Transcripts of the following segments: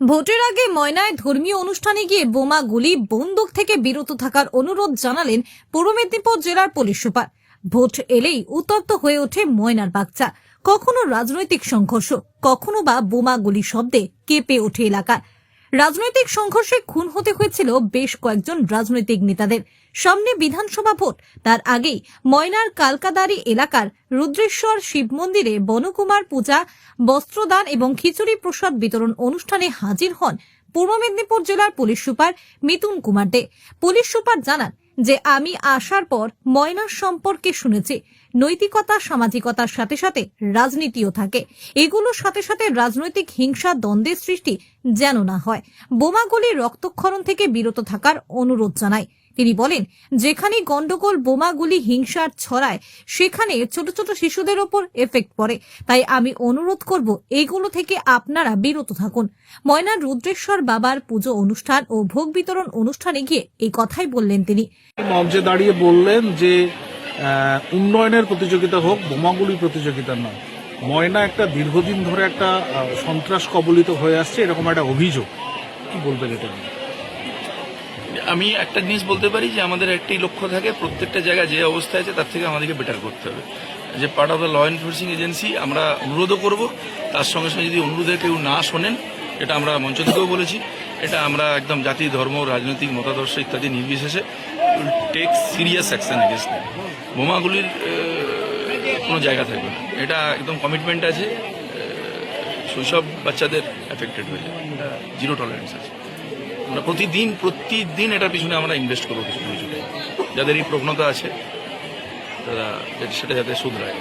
ভোটের আগে ময়নায় ধর্মীয় অনুষ্ঠানে গিয়ে বোমা গুলি বন্দুক থেকে বিরত থাকার অনুরোধ জানালেন পূর্ব মেদিনীপুর জেলার পুলিশ সুপার। ভোট এলেই উত্তপ্ত হয়ে ওঠে ময়নার বাচ্চা কখনো রাজনৈতিক সংঘর্ষ, কখনো বা বোমা গুলি শব্দে কেঁপে ওঠে এলাকা রাজনৈতিক সংঘর্ষে খুন হতে হয়েছিল বেশ কয়েকজন রাজনৈতিক নেতাদের। সামনে বিধানসভা ভোট। তার আগেই ময়নার কালকাদারি এলাকার রুদ্রেশ্বর শিব মন্দিরে বনকুমার পূজা, বস্ত্রদান এবং খিচুড়ি প্রসাদ বিতরণ অনুষ্ঠানে হাজির হন পূর্ব মেদিনীপুর জেলার police super Mithun Kumar Dey. Police super জানান যে, আমি আসার পর ময়নার সম্পর্কে শুনেছি। নৈতিকতা, সামাজিকতার সাথে সাথে রাজনীতিও থাকে। এগুলোর সাথে সাথে রাজনৈতিক হিংসা, দ্বন্দ্বের সৃষ্টি যেন না হয়। বোমাগুলি রক্তক্ষরণ থেকে বিরত থাকার অনুরোধ জানায়। তিনি বলেন যেখানে গন্ডগোল, বোমাগুলি, হিংসার ছড়ায়, সেখানে ছোট ছোট শিশুদের ওপর এফেক্ট পড়ে। তাই আমি অনুরোধ করব, এগুলো থেকে আপনারা বিরত থাকুন। ময়না রুদ্রেশ্বর বাবার পুজো অনুষ্ঠান ও ভোগ বিতরণ অনুষ্ঠানে গিয়ে এই কথাই বললেন তিনি। মঞ্চে দাঁড়িয়ে বললেন যে উন্নয়নের প্রতিযোগিতা হোক, বোমাগুলি প্রতিযোগিতা নয়। ময়না একটা দীর্ঘদিন ধরে একটা সন্ত্রাস কবলিত হয়ে আসছে, এরকম একটা অভিযোগ। কি বলবেন এটা নিয়ে? আমি একটা জিনিস বলতে পারি যে আমাদের একটাই লক্ষ্য থাকে, প্রত্যেকটা জায়গায় যে অবস্থা আছে তার থেকে আমাদেরকে বেটার করতে হবে। যে part of the law enforcing agency আমরা অনুরোধও করব, তার সঙ্গে সঙ্গে যদি অনুরোধে কেউ না শোনেন, এটা আমরা মঞ্চ থেকেও বলেছি, এটা আমরা একদম জাতি, ধর্ম, রাজনৈতিক মতাদর্শ ইত্যাদি নির্বিশেষে টেক সিরিয়াস অ্যাকশন এগেন্স্ট বোমাগুলির কোনো জায়গা থাকবে না। এটা একদম কমিটমেন্ট আছে শৈশব বাচ্চাদের এফেক্টেড হয়ে যায়। জিরো টলারেন্স আছে। আমরা প্রতিদিন প্রতিদিন এটার পিছনে আমরা ইনভেস্ট করব কিছু কিছু যাদের এই প্রবণতা আছে তারা সেটা যাতে শুধরায়।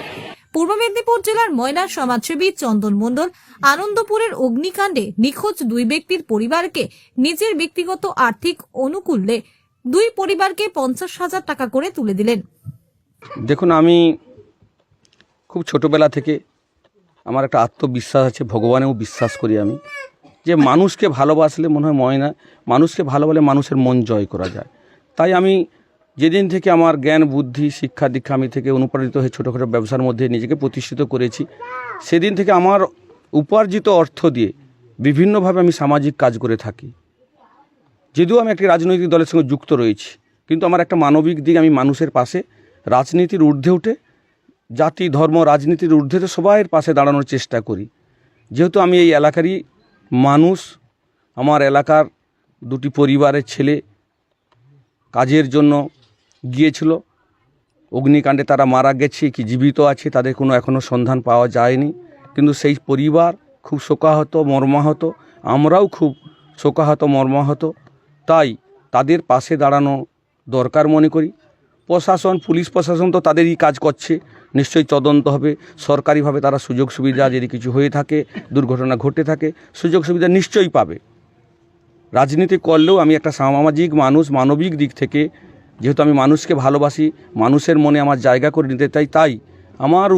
পূর্ব মেদিনীপুর জেলার ময়নার সমাজসেবী চন্দন মণ্ডল আনন্দপুরের অগ্নিকাণ্ডে নিখোঁজ দুই ব্যক্তির পরিবারকে নিজের ব্যক্তিগত আর্থিক অনুকূল্যে দুই পরিবারকে পঞ্চাশ হাজার টাকা করে তুলে দিলেন। দেখুন আমি খুব ছোটবেলা থেকে আমার একটা আত্মবিশ্বাস আছে ভগবানেও বিশ্বাস করি আমি। যে মানুষকে ভালোবাসলে মনে হয় ময়না, মানুষকে ভালোবাসলে মানুষের মন জয় করা যায়। তাই আমি যেদিন থেকে আমার জ্ঞান, বুদ্ধি, শিক্ষা, দীক্ষা আমি থেকে অনুপ্রাণিত হয়ে ছোটোখাটো ব্যবসার মধ্যে নিজেকে প্রতিষ্ঠিত করেছি, সেদিন থেকে আমার উপার্জিত অর্থ দিয়ে বিভিন্নভাবে আমি সামাজিক কাজ করে থাকি। যদিও আমি একটি রাজনৈতিক দলের সঙ্গে যুক্ত রয়েছি, কিন্তু আমার একটা মানবিক দিক আমি মানুষের পাশে, রাজনীতির ঊর্ধ্বে উঠে, জাতি, ধর্ম, রাজনীতির ঊর্ধ্বে সবাইয়ের পাশে দাঁড়ানোর চেষ্টা করি। যেহেতু আমি এই এলাকারই মানুষ, আমার এলাকার দুটি পরিবারের ছেলে কাজের জন্য গিয়েছিল। অগ্নিকাণ্ডে তারা মারা গেছে, কি জীবিত আছে, তাদের কোনো এখনও সন্ধান পাওয়া যায়নি। কিন্তু সেই পরিবার খুব শোকাহত, মর্মাহত, আমরাও খুব শোকাহত, মর্মাহত। তাই তাদের পাশে দাঁড়ানো দরকার মনে করি। প্রশাসন, পুলিশ প্রশাসন তো তাদেরই কাজ করছে। নিশ্চয়ই তদন্ত হবে। সরকারিভাবে তারা সুযোগ সুবিধা যদি কিছু হয়ে থাকে, দুর্ঘটনা ঘটে থাকে, সুযোগ সুবিধা নিশ্চয়ই পাবে। রাজনীতি করলেও আমি একটা সামাজিক মানুষ, মানবিক দিক থেকে, যেহেতু আমি মানুষকে ভালোবাসি, মানুষের মনে আমার জায়গা করে নিতে চাই, তাই আমার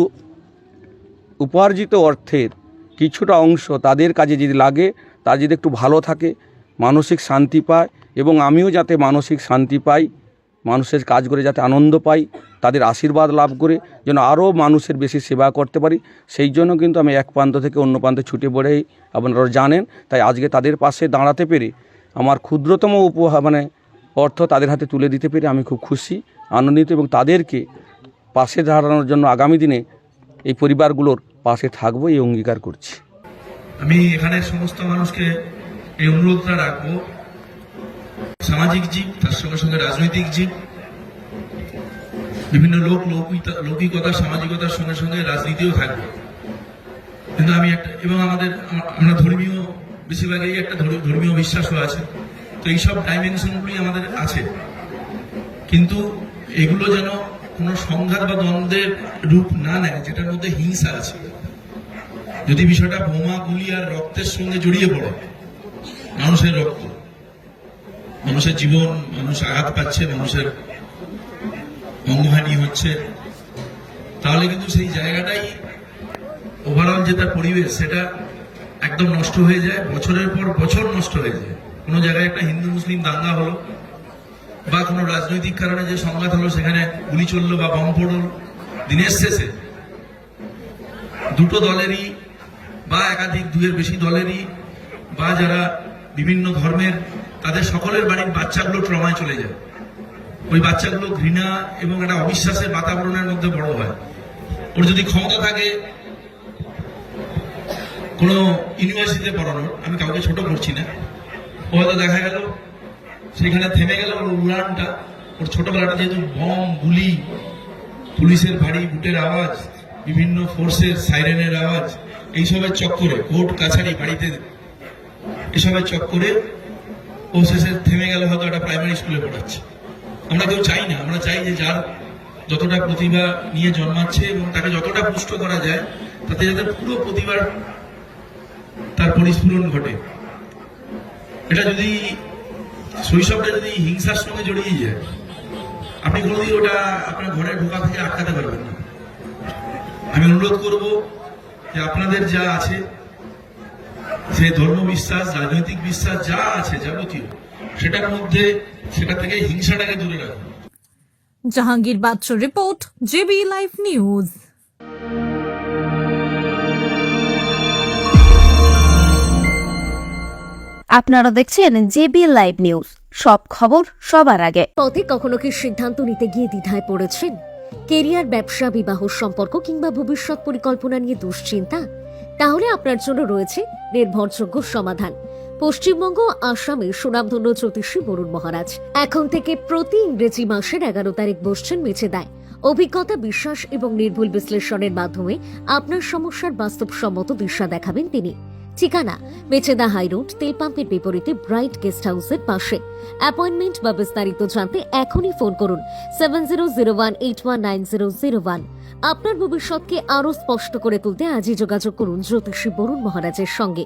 উপার্জিত অর্থের কিছুটা অংশ তাদের কাজে যদি লাগে তার যদি একটু ভালো থাকে, মানসিক শান্তি পায় এবং আমিও যাতে মানসিক শান্তি পাই মানুষের কাজ করে যাতে আনন্দ পাই, তাদের আশীর্বাদ লাভ করে যেন আরও মানুষের বেশি সেবা করতে পারি। সেই জন্য কিন্তু আমি এক প্রান্ত থেকে অন্য প্রান্তে ছুটে পড়েই আপনারা জানেন, তাই আজকে তাদের পাশে দাঁড়াতে পেরে আমার ক্ষুদ্রতম উপহার মানে অর্থ তাদের হাতে তুলে দিতে পেরে আমি খুব খুশি, আনন্দিত এবং তাদেরকে পাশে দাঁড়ানোর জন্য আগামী দিনে এই পরিবারগুলোর পাশে থাকব, এই অঙ্গীকার করছি। আমি এখানে সমস্ত মানুষকে এই অনুরোধটা রাখব সামাজিক জীব, তার সঙ্গে সঙ্গে রাজনৈতিক জীব। বিভিন্ন লোক লৌকিকতা, সামাজিকতার সঙ্গে সঙ্গে রাজনীতিও থাকবে। কিন্তু আমি একটা, এবং আমাদের, আমরা ধর্মীয়, বেশিরভাগই একটা ধর- ধর্মীয় বিশ্বাসও আছে। তো এইসব ডাইমেনশনগুলি আমাদের আছে। কিন্তু এগুলো যেন কোনো সংঘাত বা দ্বন্দ্বের রূপ না নেয়, যেটার মধ্যে হিংসা আছে। যদি বিষয়টা বোমা, গুলি আর রক্তের সঙ্গে জড়িয়ে পড়ে, মানুষের রক্ত মানুষের জীবন, মানুষ আঘাত পাচ্ছে, মানুষের অঙ্গহানি হচ্ছে। তাহলে কিন্তু সেই জায়গাটাই ওভারঅল যে তার পরিবেশ, সেটা একদম নষ্ট হয়ে যায়, বছরের পর বছর নষ্ট হয়ে যায়। কোনো জায়গায় একটা হিন্দু, মুসলিম দাঙ্গা হলো, বা কোনো রাজনৈতিক কারণে যে সংঘাত হলো, সেখানে গুলি চলল বা বম পড়ল, দিনের শেষে দুটো দলেরই বা একাধিক দুয়ের বেশি দলেরই বা যারা বিভিন্ন ধর্মের তাদের সকলের বাড়ির বাচ্চাগুলো ট্রমায় চলে যায়। ওই বাচ্চাগুলো ঘৃণা এবং একটা অবিশ্বাসের বাতাবরণের মধ্যে বড় হয়। ওর যদি ক্ষমতা থাকে কোনো ইউনিভার্সিটিতে পড়ানোর, আমি কাউকে ছোট করছি না। ও হয়তো দেখা গেল, সেখানে থেমে গেল ওর উড়ানটা। ওর ছোটবেলাটা যেহেতু বম, গুলি, পুলিশের ভারী বুটের আওয়াজ, বিভিন্ন ফোর্সের সাইরেনের আওয়াজ, এইসবের চক্করে, কোর্ট, কাছারি, বাড়িতে, এসবের চক্করে ও শেষে থেমে গেল হয়তো একটা প্রাইমারি স্কুলে পড়াচ্ছে। আমরা কেউ চাই না। আমরা চাই যে যার যতটা প্রতিভা নিয়ে জন্মাচ্ছে এবং তাকে যতটা পুষ্ট করা যায়, তাতে যাতে পুরো প্রতিভার তার পরিস্ফুরণ ঘটে। এটা যদি শৈশবটা যদি হিংসার সঙ্গে জড়িয়ে যায়, আপনি কোনোদিন ওটা আপনার ঘরে ঢোকা থেকে আটকাতে পারবেন না। আমি অনুরোধ করব যে আপনাদের যা আছে যে ধর্ম বিশ্বাস রাজনৈতিক বিশ্বাস যা আছে যাবতীয় সেটার মধ্যে সেটা থেকে হিংসাটাকে দূরে রাখুন Jahangir Bachchu report JB live news. আপনারা দেখছেন জেবি লাইভ নিউজ। সব খবর সবার আগে। পথে কখনো কি সিদ্ধান্ত নিতে গিয়ে দ্বিধায় পড়েছেন? কেরিয়ার ব্যবসা বিবাহ সম্পর্ক কিংবা ভবিষ্যৎ পরিকল্পনা নিয়ে দুশ্চিন্তা? তাহলে আপনার জন্য রয়েছে নির্ভরযোগ্য সমাধান। পশ্চিমবঙ্গ আসামে সুনামধন্য জ্যোতিষী বরুণ মহারাজ। এখন থেকে প্রতি ইংরেজি মাসের এগারো তারিখ বসছেন মেছে দেয়। অভিজ্ঞতা, বিশ্বাস এবং নির্ভুল বিশ্লেষণের মাধ্যমে আপনার সমস্যার বাস্তবসম্মত দিশা দেখাবেন তিনি। ঠিকানা মেচেদা হাইরোড তেল পাম্পের বিপরীতে ব্রাইট গেস্ট হাউসের পাশে। অ্যাপয়েন্টমেন্ট বা বিস্তারিত জানতে এখনই ফোন করুন seven zero zero one eight one nine zero zero one আপনার ভবিষ্যৎকে আরও স্পষ্ট করে তুলতে আজই যোগাযোগ করুন জ্যোতিষী বরুণ মহারাজের সঙ্গে।